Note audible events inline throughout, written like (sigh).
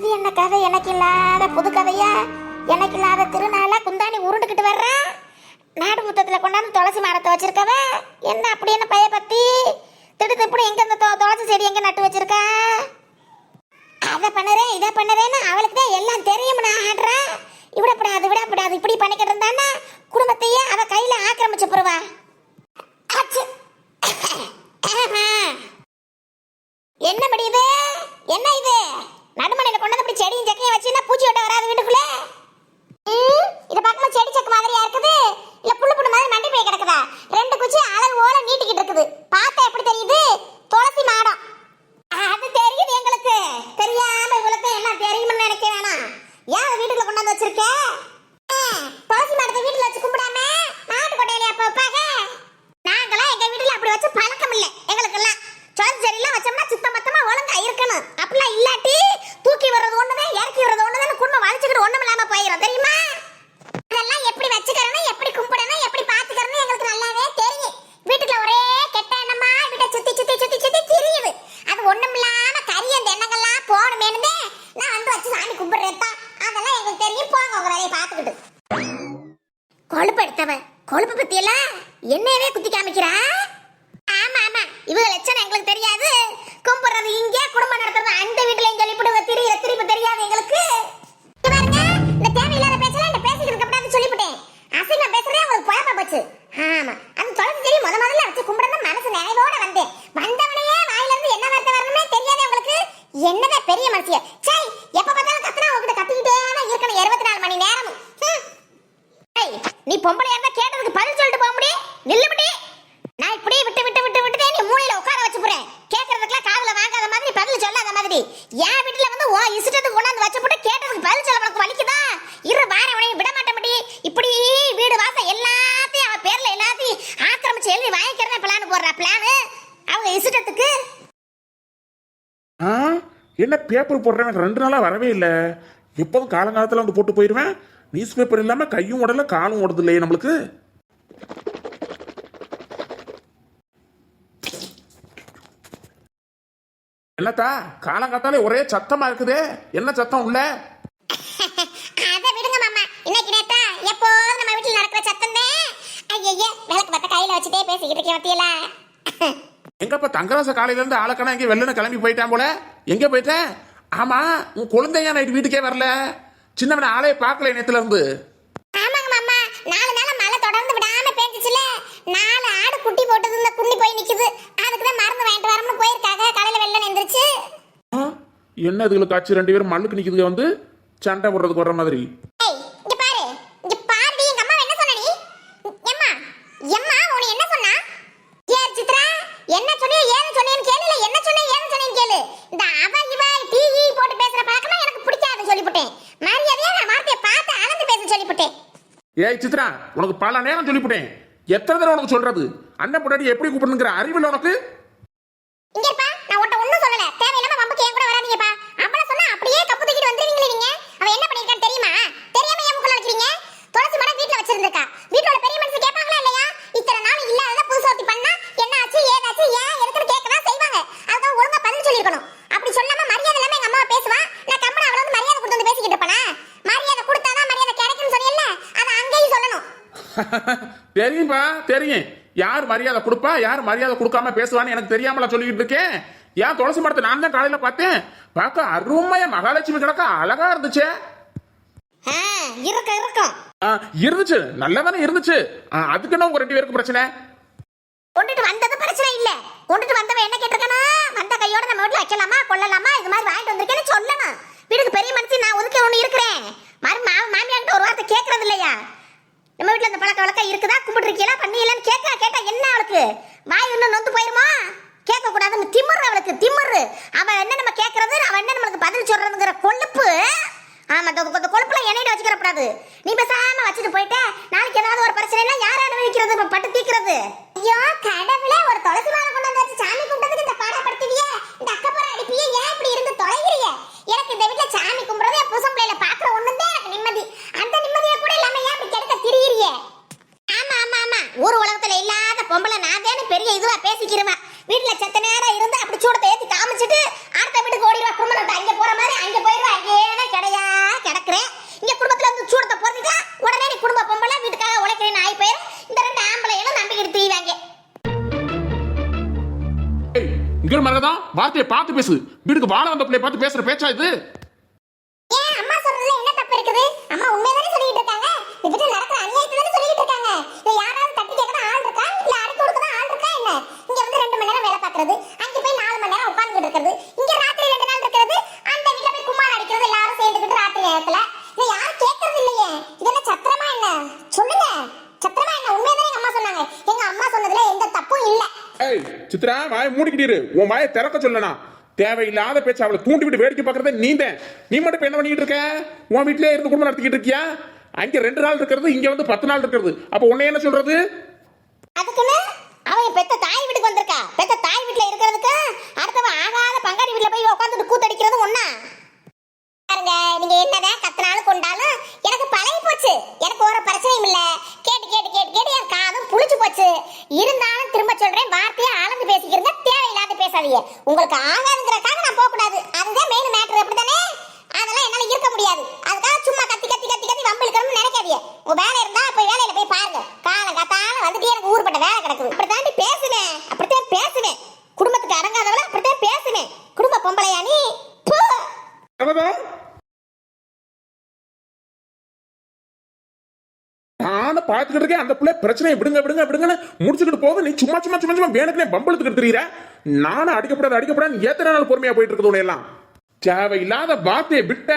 இது என்ன கதை? எனக்கு இல்லாத புது கதையா? எனக்கு இல்லாத திருநாளா குந்தாணி உருண்டுக்கிட்டு வர்றான் நாடு முத்தத்தில் கொண்டாந்து துளசி மரத்தை வச்சிருக்கவ? என்ன அப்படி என்ன பைய பத்தி? திடுத்து இப்படி எங்க இந்த துளசி செடி எங்க நட்டு வச்சிருக்கா? அதை பண்ணுறேன் இதை பண்ணுறேன்னு அவளுக்கு தான் எல்லாம் தெரியும் நான் ஆடுறேன் விடப்படாது விடப்படாது. இப்படி பண்ணிக்கிட்டு இருந்தான்னா குடும்பத்தையே அவ கையில ஆக்கிரமிச்சு போடுவா. அச்சு. (coughs) ஆஹா. என்ன படி இது என்ன இது நடுமனையில கொண்டு வந்து இப்படி செடியும் செக்கையும் வச்சுன்னா பூச்சி வெட்ட வராது வீட்டுக்குள்ள ம், இத பார்க்கும்போது செடி செக்கு மாதிரியா இருக்குது இல்ல புல்லு புண்ணு மாதிரி மண்டி போய் கிடக்குதா ரெண்டு குச்சி அளவு ஓல நீட்டிக்கிட்டு இருக்குது பார்த்தா எப்படி தெரியுது துளசி மாடம் அது தெரியுது எங்களுக்கு தெரியாம இவளுக்கு என்ன தெரியும்னு நினைக்க வேணாம் ஏன் அதை வீட்டுக்குள்ள கொண்டு வந்து வச்சிருக்க ஆ, துளசி மாடத்தை வீட்டுல வச்சு கும்பிடாம மாட்டு கொட்டையில அப்ப வைப்பாங்க நாங்களாம் எங்க வீட்டுல அப்படி வச்சு பழக்கம் இல்ல எங்களுக்கெல்லாம் துளசி செடியெல்லாம் வச்சோம்னா சுத்தம் மொத்தமா ஒழுங்கா இருக்கணும் அப்படிலாம் இல்லாட்டி தூக்கி வர்றது ஒண்ணுதான் இறக்கி வர்றது ஒண்ணுதான் குடும்பம் வலிச்சுக்கிட்டு ஒண்ணும் இல்லாம போயிடும் தெரியுமா அதெல்லாம் எப்படி வச்சுக்கிறணும் எப்படி கும்பிடணும் எப்படி பாத்துக்கிறணும் எங்களுக்கு நல்லாவே தெரியும் வீட்டுக்குள்ள ஒரே கெட்ட எண்ணமா வீட்டை சுத்தி சுத்தி சுத்தி சுத்தி திரியுது அது ஒண்ணும் இல்லாம கறி அந்த எண்ணங்கள்லாம் போகணுமேனுதே நான் வந்து வச்சு சாமி கும்பிடுறேன் தான் அதெல்லாம் எங்களுக்கு தெரியும் போங்க உங்க வேலையை பார்த்துக்கிட்டு கொழுப்பு எடுத்தவன் கொழுப்பு பத்தி எல்லாம் என்னையவே குத்தி காமிக்கிறா? ஆமா ஆமா. இவங்க லட்சணம் எங்களுக்கு தெரியாது. கும்பிடுறது இங்கே குடும்பம் நடத்துறது அந்த வீட்டுல சொல்லிவிடுங்க திரியிற திருப்பி தெரியாது எங்களுக்கு. பாருங்க இந்த தேவையில்லாத பேச்செல்லாம் இந்த பேசிக்கிட்டு இருக்கப்படாது சொல்லிவிட்டேன். அசிங்கம் பேசுறதே உங்களுக்கு குழப்ப போச்சு. ஆமா அது தொடர்ந்து சரி முத முதல்ல வச்சு கும்பிடணும் மனசு நினைவோட வந்தேன். வந்தவனையே வாயில இருந்து என்ன வார்த்தை வரணுமே தெரியாது உங்களுக்கு. என்னதான் பெரிய மனுஷிய. சை எப்ப பார்த்தாலும் கத்துனா உங்ககிட்ட கத்திக்கிட்டே நீ பொம்பளையா இருந்தா கேட்டதுக்கு பதில் சொல்லிட்டு போக முடியும்? நில்லுபடி நான் இப்படியே விட்டு விட்டு விட்டு விட்டு நீ மூளையில உட்கார வச்சு போறேன். கேட்கறதுக்குலாம் காதுல வாங்காத மாதிரி பதில் சொல்லாத மாதிரி. என் வீட்டுல வந்து ஓ இஷ்டத்துக்கு கொண்டாந்து வச்சு போட்டு கேட்டதுக்கு பதில் சொல்ல உனக்கு வலிக்குதா? இரு வாரேன் உனையும் விட மாட்டேன் முடி இப்படி வீடு வாசல் எல்லாத்தையும் அவன் பேர்ல எல்லாத்தையும் ஆக்கிரமிச்சு எழுதி வாங்கிக்கிறதா பிளான் போடுறா பிளானு அவங்க இஷ்டத்துக்கு. ஆ? என்ன பேப்பர் போடுறேன் எனக்கு ரெண்டு நாளாக வரவே இல்லை. எப்போதும் காலங்காலத்தில் வந்து போட்டு போயிடுவேன் நியூஸ் பேப்பர் இல்லாமல் கையும் உடல காலும் ஓடுது இல்லையே நம்மளுக்கு. என்னத்தா காலங்காத்தாலே ஒரே சத்தமா இருக்குதே. என்ன சத்தம் உள்ள? அதை விடுங்க மாமா. இன்னைக்கு நேத்தா எப்போதும் நம்ம வீட்டுல நடக்கிற சத்தம் தான். ஐயய்ய விளக்கு பத்த கையில வச்சுட்டே பேசிக்கிட்டு இருக்கேன் வத்தியல எங்கப்பா தங்கராச காலையில இருந்து ஆளக்கணா எங்கே வெள்ளன கிளம்பி போயிட்டான் போல? எங்க போயிட்டேன் ஆமா உன் குழந்தையா நைட்டு வீட்டுக்கே வரல. சின்னவனை ஆளே பார்க்கல நேத்துல இருந்து ஆமாங்க மாமா. நாலு நாளா மழை தொடர்ந்து விடாம பேஞ்சிச்சுல. நாலு ஆடு குட்டி போட்டது இந்த குண்ணி போய் நிக்குது. அதுக்கு தான் மருந்து வாங்கிட்டு வரணும்னு போயிருக்காங்க காலையில வெள்ளம் எந்திரிச்சு என்ன இதுகளுக்கு ஆச்சு ரெண்டு பேரும் மல்லுக்கு நிக்குதுங்க வந்து. சண்டை போடுறதுக்கு வர்ற மாதிரி. என்ன சொன்ன என்ன சொன்னா? ஏ சித்ரா என்ன சொன்னியோ ஏன்னு சொன்னேன்னு கேளு இல்ல என்ன சொன்னே ஏன்னு சொன்னேன்னு கேளு இந்த அவ இவ டீ ஈ போட்டு பேசுற பழக்கமா எனக்கு பிடிக்காதுன்னு சொல்லிவிட்டேன் மரியாதையா நான் வார்த்தையை பார்த்து அளந்து பேச சொல்லிவிட்டேன் ஏய் சித்ரா உனக்கு பல நேரம் சொல்லிவிட்டேன். எத்தனை தடவை உனக்கு சொல்றது? அண்ணன் பொண்டாட்டி எப்படி கூப்பிடணுங்கிற அறிவில் உனக்கு? இங்க இருப்பா நான் உன்ட்ட ஒண்ணும் சொல்லல. தேவையில்லாம வம்புக்கு என் கூட வராதீங்கப்பா. அவள சொன்னா அப்படியே கப்பு தூக்கிட்டு வந்துருவீங்களே நீங்க. அவ என்ன பண்ணிருக்கான்னு தெரியுமா? தெரியாம ஏன் முக்குள்ள வைக்கிறீங்க துளசி மரம் வீட்ல வச்சிருந்திருக்கா வீட்டோட பெரிய மனுஷன் கேட்பாங்களா இல்லையா இத்தனை நாள் இல்லாதத புதுசு ஒருத்தி பண்ணா என்ன ஆச்சு ஏதாச்சு ஏன் எதுக்குன்னு கேட்கதான் செய்வாங்க அதுக்கு ஒழுங்கா பதில் சொல்லிருக்கணும் அப்படி சொல்லாம மரியாதை இல்லாம எங்க அம்மா பேசுவா நான் கம்மன அவள வந்து மரியாதை கொடுத்து வந்து பேசிக்கிட்டு இருப்பானா மரியாதை கொடுத்தாதான் மரியாதை கிடைக்கும்னு சொன்னீல்ல அதை அங்கேயும் சொல்லணும் தெரியும்பா? தெரியும். யார் மரியாதை கொடுப்பா? யார் மரியாதை கொடுக்காம பேசுவான்னு எனக்கு தெரியாமல சொல்லிக்கிட்டு இருக்கேன் ஏன் துளசி மரத்தை நான் தான் காலையில பார்த்தேன்? பார்க்க அருமையா மகாலட்சுமி கணக்கா அழகா இருந்துச்சே. இருக்கும் இருக்கும் ஆ, இருந்துச்சு. நல்லா தானே இருந்துச்சு. ஆ, அதுக்கு என்ன உங்க ரெண்டு பேருக்கு பிரச்சனை? கொண்டுட்டு வந்தது பிரச்சனை இல்ல. கொண்டுட்டு வந்தவன் என்ன கேட்டிருக்கானா? வந்த கையோட நம்ம வீட்டுல வைக்கலாமா? கொள்ளலாமா? இது மாதிரி வாங்கிட்டு வந்திருக்கேன்னு சொல்லணும். வீட்டுக்கு பெரிய மனுஷன் நான் ஒதுக்க ஒண்ணு இருக்கிறேன். மறு மா மாமியார்கிட்ட ஒரு வார்த்தை கேட்கறது இல்லையா? நம்ம வீட்டுல இந்த பழக்க வழக்கம் இருக்குதா? கும்பிட்டுருக்கீங்களா பண்ணியலன்னு கேட்க கேட்டால் என்ன அவளுக்கு? வாய் இன்னும் நொந்து போயிருமா? கேட்கக்கூடாதுன்னு திமுறு திமிரு அவளுக்கு திமிரு. அவ என்ன நம்ம கேட்கறது? அவன் என்ன நம்மளுக்கு பதில் சொல்றதுங்கிற கொழுப்பு? ஆமா அந்த கொழுப்புல எண்ணெயில வச்சுக்கிற கூடாது நீ பேசாம வச்சுட்டு போயிட்ட. நாளைக்கு ஏதாவது ஒரு பிரச்சனைனா யார் அனுபவிக்கிறது? நம்ம பட்டு தீக்கிறது. ஐயோ கடவுளே ஒரு துளசி மாலை கொண்டு வந்து சாமி கும்பிட்டதுக்கு இந்த பாடப்படுத்துவியே இந்த அக்கப்புற அடிப்பியே ஏன் இப்படி இருந்து தொலைகிறிய எனக்கு இந்த வீட்டில் சாமி வீட்டுல இதுவா பேசிக்கிறவா வீட்டுல செத்த நேரம் இருந்து அப்படி சூட பேசி காமிச்சிட்டு அடுத்த வீட்டுக்கு ஓடிடுவா. குடும்பம் அங்க போற மாதிரி அங்க போயிடுவா. அங்கேயே கிடையா கிடக்குறேன். இங்க குடும்பத்துல வந்து சூடத்தை பொறுத்துக்கா உடனே நீ குடும்ப பொம்பளை வீட்டுக்காக உழைக்கிறேன்னு ஆகி போயிரு. இந்த ரெண்டு ஆம்பளைகளும் நம்பிக்கிட்டு திரிவாங்க இங்க மரகதான் வார்த்தையை பார்த்து பேசு. வீட்டுக்கு வாழ வந்த பிள்ளைய பார்த்து பேசுற பேச்சா இது? வாயை மூடிக்கிட்டு உன் வாயை திறக்க சொல்லனா. தேவையில்லாத பேச்சு அவளை தூண்டி விட்டு வேடிக்கை பார்க்கறத நீ நீ மட்டும் என்ன பண்ணிட்டு இருக்க? உன் வீட்லயே இருந்து குடும்பம் நடத்திக்கிட்டு இருக்கியா? அங்க ரெண்டு நாள் இருக்கிறது இங்க வந்து பத்து நாள் இருக்கிறது. அப்ப உன்னை என்ன சொல்றது? அதுக்குன்னு அவன் பெத்த தாய் வீட்டுக்கு வந்திருக்கா. பெத்த தாய் வீட்டுல இருக்கிறதுக்கு அடுத்தவன் ஆகாத பங்காளி வீட்டுல போய் உட்காந்துட்டு கூத்தடிக்கிறது ஒன்னா பாருங்க நீங்க என்னதான் கத்தினாலும் கொண்டாலும் எனக்கு பழகி போச்சு. எனக்கு ஒரு பிரச்சனையும் இல்ல. கேட்டு கேட்டு கேட்டு கேட்டு என் காதும் புளிச்சு போச்சு. இருந்தாலும் திரும்ப சொல்றேன் வார்த்தையை அளந்து பேசிக்கிறீங்க தேவையில்லாத பேசாதீங்க. உங்களுக்கு ஆகாதுங்கிறக்காக நான் போக கூடாது அதுதான் மெயின் மேட்டர் அப்படிதானே அதெல்லாம் என்னால இருக்க முடியாது அதுக்காக சும்மா கத்தி கத்தி கத்தி கத்தி வம்பு இழுக்கணும்னு நினைக்காதீங்க உங்க வேலை இருந்தா போய் வேலையில போய் பாருங்க காலம் காத்தால வந்துட்டு எனக்கு ஊர்பட்ட வேலை கிடக்குது அப்படித்தாண்டி பேசுவேன் அப்படித்தான் பேசுவேன் குடும்பத்துக்கு அடங்காதவள அப்படித்தான் பேசுவேன் குடும்ப பொம்பளையா நீ பு. மரகதம் நானும் பார்த்துக்கிட்டு இருக்கேன். அந்த பிள்ளை பிரச்சனையை விடுங்க விடுங்க விடுங்கன்னு முடிச்சுக்கிட்டு போக நீ சும்மா சும்மா சும்மா சும்மா வேணுக்குனே பம்பளத்துக்கிட்டு தெரியுற. நானும் அடிக்கப்படாது அடிக்கப்படாது எத்தனை நாள் பொறுமையா போயிட்டு இருக்குது எல்லாம்? தேவையில்லாத வார்த்தையை விட்ட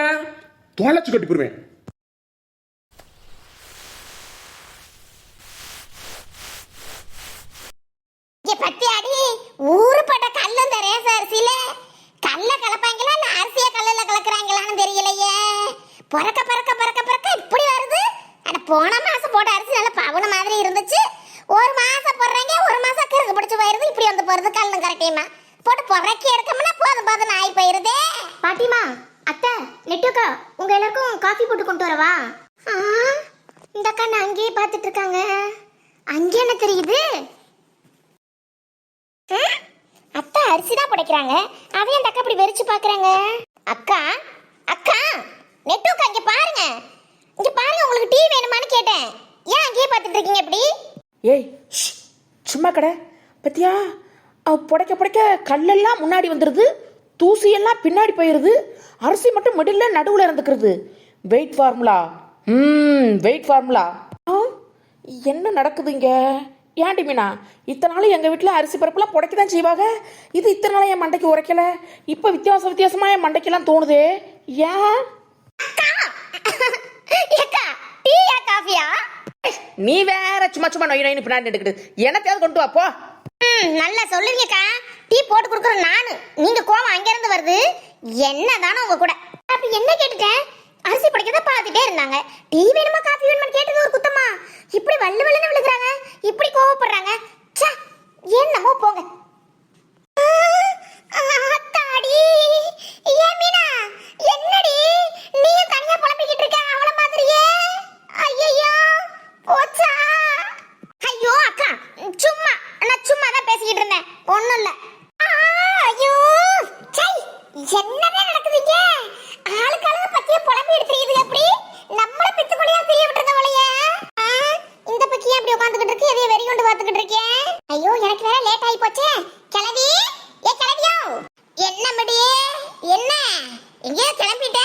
தொலைச்சு கட்டி போடுவேன். ஊருப்பட்ட கல்லு இந்த ரேச அரிசியில கல்ல கலப்பாங்களா? இல்ல அரிசிய கல்லுல கலக்குறாங்களான்னு தெரியலையே. பறக்க பறக்க பறக்க பறக்க இப்படி வருது? ஆனா போன மாசம் போட்ட அரிசி நல்ல பவுன மாதிரி இருந்துச்சு. ஒரு மாசம் போடுறாங்க ஒரு மாசம் கிறுக்கு பிடிச்சு போயிருது இப்படி வந்து போறது கல்லும் கரெக்டியமா போட்டு புறக்கி எடுக்கணும்னா போதும் போதும் ஆகி போயிருதே. பாட்டிமா அத்தை நெட்டுக்கா உங்க எல்லாருக்கும் காஃபி போட்டு கொண்டு வரவா? இந்த அக்கா நான் அங்கேயே பார்த்துட்டு இருக்காங்க? அங்கே என்ன தெரியுது? அத்தா அரிசி தான் புடைக்கிறாங்க. அவன் அந்த அக்கா இப்படி வெறிச்சு பாக்குறாங்க அக்கா அக்கா நெட்டுக்கா இங்க பாருங்க. இங்க பாருங்க உங்களுக்கு டீ வேணுமான்னு கேட்டேன் ஏன் அங்கேயே பார்த்துட்டு இருக்கீங்க இப்படி? ஏய் சும்மா கடை. பத்தியா? அவ புடைக்க புடைக்க கல்லெல்லாம் முன்னாடி வந்துடுது தூசியெல்லாம் பின்னாடி போயிருது அரிசி மட்டும் மிடில் நடுவில் இருந்துக்கிறது. வெயிட் ஃபார்முலா ம் வெயிட் ஃபார்முலா என்ன நடக்குது இங்கே? ஏன்டி மீனா இத்தனை நாள் எங்கள் வீட்டில் அரிசி பருப்புலாம் புடைக்க தான் செய்வாங்க இது இத்தனை நாள் என் மண்டைக்கு உரைக்கல? இப்போ வித்தியாச வித்தியாசமாக என் மண்டைக்கெல்லாம் தோணுதே. ஏன்? காஃபியா? நீ வேற சும்மா சும்மா நொய் நொயின்னு பின்னாடி எடுக்குது எனத்தையாவது கொண்டு வா போ. ம் நல்லா சொல்லுவீங்கக்கா டீ போட்டு கொடுக்குறேன் நானு. நீங்க கோவம் அங்க இருந்து வருது. என்னதானே உங்க கூட. அப்படி என்ன கேட்டுட்டேன் அரிசி படிக்கத பார்த்துட்டே இருந்தாங்க. டீ வேணுமா காஃபி வேணுமா கேட்டது ஒரு குத்தமா. இப்படி வல்லு வல்லுன்னு விழுகுறாங்க. இப்படி கோவப்படுறாங்க. என்னமோ போங்க ஆ, ஆத்தாடி ஏன் மீனா என்னடி நீயும் தனியா புலம்பிக்கிட்டு இருக்க அவள மாதிரியே ஐயையோ போச்சா ஐயோ அக்கா சும்மா நான் சும்மா தான் பேசிக்கிட்டு இருந்தேன் ஒண்ணும் இல்ல ஆ, ஐயோ சை என்னதான் நடக்குதுங்க ஆளுக்கு ஆளுக்கு பத்திய புலம்பி எடுத்துறீது எப்படி நம்மள பித்துக்குள்ளையா தெரிய விட்டுருக்க வளைய இந்த பக்கியா அப்படி உட்காந்துக்கிட்டு இருக்கு எதையும் வெறி கொண்டு பார்த்துக்கிட்டு இருக்கேன் ஐயோ எனக்கு வேற லேட் ஆகி போச்சே கிளவி ஏ கிளவியோ என்ன முடியே என்ன எங்கேயோ கிளம்பிட்ட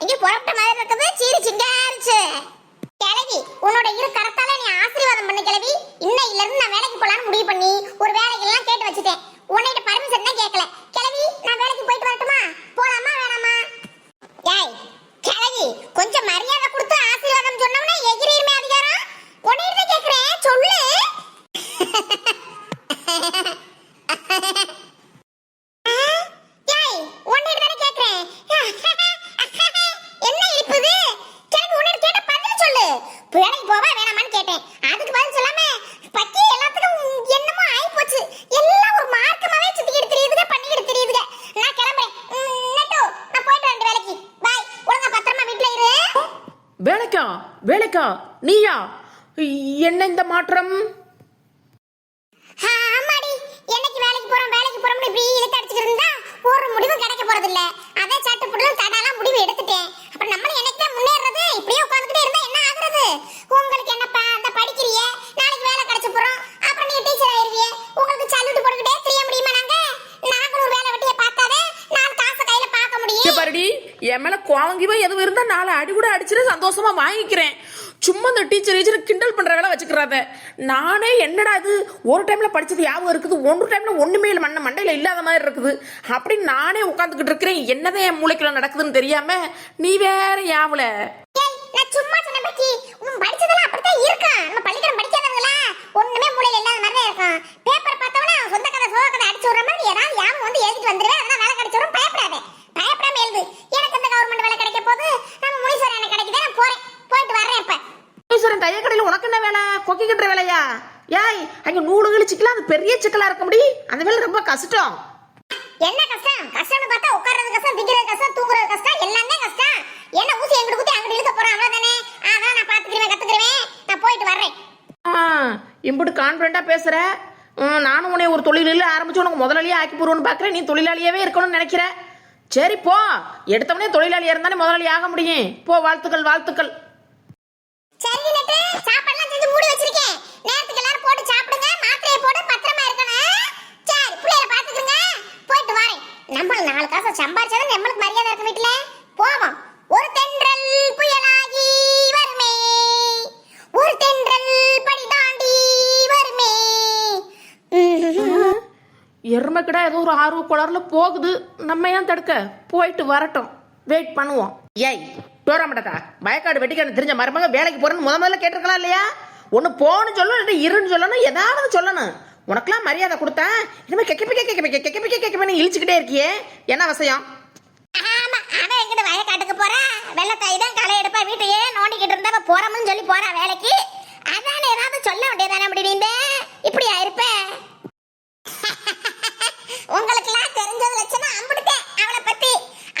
எங்கேயோ புறப்பட்ட மாதிரி இருக்குது சீரி சிங்காரிச்சு கிளவி உன்னோட இரு கரத்தால நீ ஆசீர்வாதம் பண்ண கிளவி இன்னையில இருந்து நான் வேலைக்கு போலான்னு முடிவு பண்ணி ஒரு வேலைக்கெல்லாம் கேட்டு வச்சுட்டேன் உன்கிட்ட பர்மிஷன் தான் கேட்கல கிளவி நான் வேலைக்கு போயிட்டு வரட்டுமா போலாமா வேணாமா ஏய் கிளவி கொஞ்சம் மரியாதை கொடுத்து ஆசீர்வாதம் சொன்னவனே எகிரியுமே அதிகாரம் உன்னையிட்ட தான் கேட்கிறேன் சொல்லு ஏய் உன்னையிட்ட தானே கேட்கிறேன் என்ன இழுப்புது கிளவி உன்னிட்ட கேட்ட பதில் சொல்லு வேலைக்கு போவா வேணாமான்னு கேட்டேன் அதுக்கு பதில் சொல்லாம பக்கி எல்லாத்துக்கும் என்னமோ ஆயி போச்சு எல்லாம் ஒரு மார்க்கமாவே சுத்திக்கிட்டு தெரியுதுங்க பண்ணிக்கிட்டு தெரியுதுங்க நான் கிளம்புறேன் ம், நட்டு நான் போயிட்டு வரேன் வேலைக்கு பாய் ஒழுங்கா பத்திரமா வீட்ல இரு வேலைக்கா வேலைக்கா நீயா? என்ன இந்த மாற்றம்? ஆமாடி. என்னைக்கு வேலைக்கு போறோம் வேலைக்கு போறோம்னு இப்படி இழுத்து அடிச்சுக்கிட்டு இருந்தா ஒரு முடிவு கிடைக்க போறது இல்ல அதே சாட்டு புடலும் தடாலாம் முடிவு எடுத்துட்டேன். அப்புறம் நம்ம என்னைக்கு தான் முன்னேறது? இப்படியே உட்காந்துக்கிட்டே இருந்தா என்ன ஆகுறது? உங்களுக்கு என்னப்பா அந்த படிக்கிறிய? நாளைக்கு வேலை கிடைச்ச போறோம். அப்புறம் நீ டீச்சர் ஆயிருவிய? உங்களுக்கு சல்யூட் போட்டுக்கிட்டே தெரிய முடியுமா நாங்க? குவாங்கிவோ எதுவும் இருந்தா நாலு அடி கூட அடிச்சுட்டு சந்தோஷமா வாங்கிக்கிறேன். சும்மா இந்த டீச்சர் டீச்சர் கிண்டல் பண்ற வேலை வச்சுக்கிறாத. நானே என்னடா இது? ஒரு டைம்ல படிச்சது ஞாபகம் இருக்குது. ஒன்று டைம்ல ஒண்ணுமே இல்லை. மண்ண மண்டையில இல்லாத மாதிரி இருக்குது. அப்படின்னு நானே உட்காந்துக்கிட்டு இருக்கிறேன். என்னதான் என் மூளைக்குள்ள நடக்குதுன்னு தெரியாம நீ வேற யாவல சும்மா சொன்ன பச்சி உன் படிச்சதெல்லாம் அப்படித்தான் இருக்கும் நம்ம பள்ளிக்கூடம் படிக்காதவங்களா? ஒண்ணுமே மூளையில இல்லாத மாதிரி தான் இருக்கும் பேப்பர் பார்த்தவனா சொந்த கதை சோக கதை அடிச்சு விடுற மாதிரி ஏதாவது யாவும் வந்து எழுதிட்டு வந்துருவேன் அதெல்லாம் வேலை கிடைச்சிடும் பயப்படாத பயப்படாம எழுது எனக்கு இந்த கவர்மெண்ட் வேலை கிடைக்க போது நம்ம முனீஸ்வரன் எனக்கு கிடைக்குது நான் போறேன் போயிட்டு வர்றேன் இப்ப ஈஸ்வரன் தையக்கடையில் உனக்கு என்ன வேலை வேலையா ஏய் அங்க நூலு கிழிச்சிக்கலாம் அது பெரிய சிக்கலா இருக்க முடி. அந்த வேலை ரொம்ப கஷ்டம். என்ன கஷ்டம்? கஷ்டம்னு பார்த்தா உட்கார்றது கஷ்டம் திங்கிறது கஷ்டம் தூங்குறது கஷ்டம் எல்லாமே கஷ்டம். என்ன ஊசி எங்கிட்டு ஊத்தி அங்கிட்டு இழுக்க போறோம் அவ்வளவுதானே? அதான் நான் பாத்துக்கிறேன் கத்துக்கிறேன் நான் போயிட்டு வர்றேன். இம்புட்டு கான்ஃபிடண்டா பேசுற. நானும் உன்னை ஒரு தொழிலில் ஆரம்பிச்சு உனக்கு முதலாளியே ஆக்கி போடுவோன்னு பார்க்குறேன். நீ தொழிலாளியாவே இருக்கணும்னு நினைக்கிற. சரி போ. எடுத்தவனே தொழிலாளியா இருந்தானே முதலாளி ஆக முடியும். போ வாழ்த்துக்கள் வாழ்த்துக்கள் சரி நட்டு சாப்பாடுலாம் செஞ்சு மூடி வச்சிருக்கேன் நேரத்துக்கு எல்லாரும் போட்டு சாப்பிடுங்க மாத்திரையை போட்டு பத்திரமா இருக்கணும் சரி பிள்ளைகளை பாத்துக்கிறங்க போயிட்டு வரேன் நம்ம நாலு காசை சம்பாரிச்சாதான் நம்மளுக்கு மரியாதை இருக்கு வீட்டுல. போவோம். ஒரு தென்றல் புயலாகி வருமே. ஒரு தென்றல் படி தாண்டி வருமே. உம். எருமைக்கிடா ஏதோ ஒரு ஆர்வ குளர்ல போகுது. நம்ம ஏன் தடுக்க? போயிட்டு வரட்டும். வெயிட் பண்ணுவோம். ஏய் டோரா மாட்டா வயக்காடு வெட்டிக்கான தெரிஞ்ச மருமக வேலைக்கு போறேன்னு முத முதல்ல கேட்டிருக்கலாம் இல்லையா? ஒன்று போன்னு சொல்லணும் இல்லை இருன்னு சொல்லணும் ஏதாவது சொல்லணும். உனக்கெல்லாம் மரியாதை கொடுத்தேன் இனிமேல் கெக்கப்பி கெக்கப்பி கெக்கப்பி கெக்கப்பி இழிச்சுக்கிட்டே இருக்கியே. என்ன அவசியம்? ஆமா அவன் எங்கிட்ட வயக்காட்டுக்கு போறா. வெள்ளத்தை தான் களை எடுப்பா வீட்டையே நோண்டிக்கிட்டு இருந்தா போறோம்னு சொல்லி போறா வேலைக்கு. அதான் ஏதாவது சொல்ல வேண்டியதானே அப்படி நீங்க இப்படியா இருப்ப? (laughs) உங்களுக்கெல்லாம் தெரிஞ்சது லட்சணம் அம்பிட்டுட்டேன் அவளை பத்தி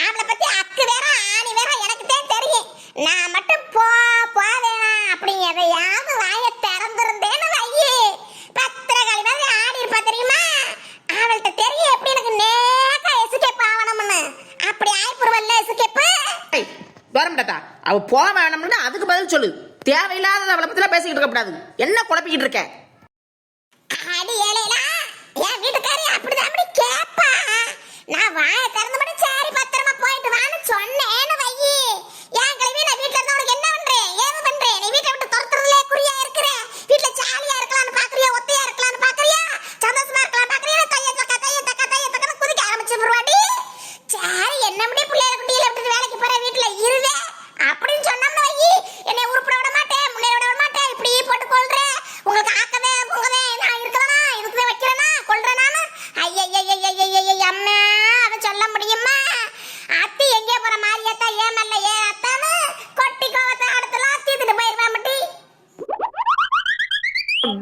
அவளை பத்தி அக்கு வேற ஆணி வேற எனக்கு தான் தெரியும் நான் மட்டும் போ போவேனா அப்படி எதையாவது வாய திறந்திருந்தேன்னு வையி பத்திரகாளி மாதிரி ஆடி இருப்பா தெரியுமா அவள்கிட்ட தெரியும் எப்படி எனக்கு நேக்கா எசுகேப் ஆகணும்னு அப்படி ஆயிப்புருவல்ல எசுகேப்பு ஏய் அவ போக வேணும்னா அதுக்கு பதில் சொல்லு. தேவையில்லாத அவளை பத்திலாம் பேசிக்கிட்டு இருக்கக்கூடாது என்ன குழப்பிக்கிட்டு இருக்க? அடி ஏழைலா என் வீட்டுக்காரி அப்படிதான் அப்படி கேப்பா. நான் வாய திறந்து மட்டும் சரி பத்திரமா போயிட்டு வான்னு சொன்னேன்.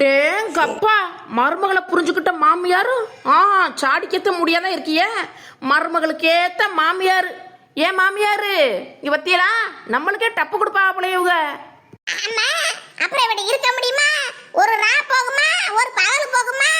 டேங்கப்பா மருமகளை புரிஞ்சுக்கிட்ட மாமியாரும் ஆ சாடிக்கத்த முடியாத இருக்கியே? மருமகளுக்கு ஏத்த மாமியார். ஏன் மாமியாரு? இங்க பத்தியலா நம்மளுக்கே டப்பு கொடுப்பாப்ல இவங்க. அப்புறம் இப்படி இருக்க முடியுமா? ஒரு ரா போகுமா? ஒரு பகல் போகுமா?